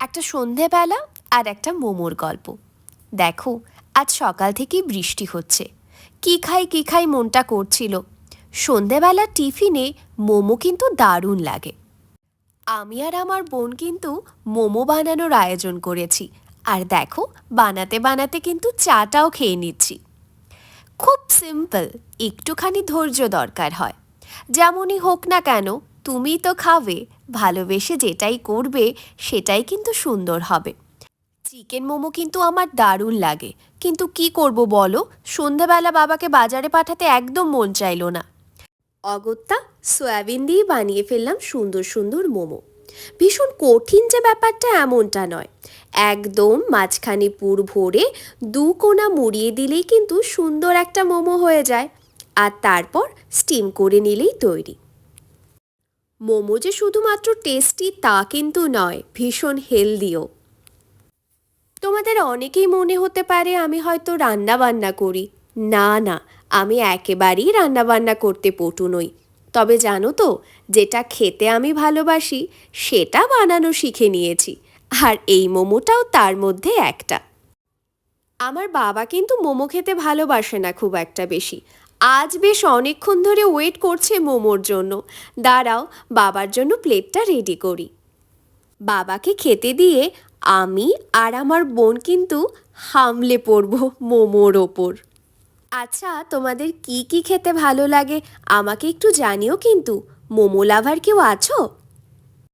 একটা সন্ধেবেলা আর একটা মোমোর গল্প। দেখো, আজ সকাল থেকেই বৃষ্টি হচ্ছে। কি খাই কি খাই মনটা করছিল। সন্ধেবেলা টিফিনে মোমো কিন্তু দারুণ লাগে। আমি আর আমার বোন কিন্তু মোমো বানানোর আয়োজন করেছি। আর দেখো, বানাতে বানাতে কিন্তু চাটাও খেয়ে নিচ্ছি। খুব সিম্পল, একটুখানি ধৈর্য দরকার হয়। যেমনই হোক না কেন তুমি তো খাবে। ভালোবেসে যেটাই করবে, সেটাই কিন্তু সুন্দর হবে। চিকেন মোমো কিন্তু আমার দারুণ লাগে। কিন্তু কি করব বলো? সন্ধেবেলা বাবাকে বাজারে পাঠাতে একদম মন চাইলো না। অগত্যা, সয়াবিন দিয়ে বানিয়ে ফেললাম সুন্দর সুন্দর মোমো। ভীষণ কঠিন যে ব্যাপারটা এমনটা নয়। একদম মাঝখানে পুর ভরে দু কোনা মুড়িয়ে দিলেই কিন্তু সুন্দর একটা মোমো হয়ে যায়। আর তারপর স্টিম করে নিলেই তৈরি। মোমো যে শুধুমাত্র টেস্টি তা কিন্তু নয়, ভীষণ হেলদিও তোমাদের অনেকেই মনে হতে পারে আমি হয়তো রান্না বান্না করি। না না, আমি একেবারেই রান্না বান্না করতে পটু নই। তবে জানো তো, যেটা খেতে আমি ভালোবাসি, সেটা বানানো শিখে নিয়েছি। আর এই মোমোটাও তার মধ্যে একটা। আমার বাবা কিন্তু মোমো খেতে ভালোবাসে না খুব একটা বেশি। আজ বেশ অনেকক্ষণ ধরে ওয়েট করছে মোমোর জন্য। দাঁড়াও, বাবার জন্য প্লেটটা রেডি করি। বাবাকে খেতে দিয়ে আমি আর আমার বোন কিন্তু হামলে পড়ব মোমোর ওপর। আচ্ছা তোমাদের কি কি খেতে ভালো লাগে? আমাকে একটু জানিও কিন্তু। মোমো লাভার কেউ আছো?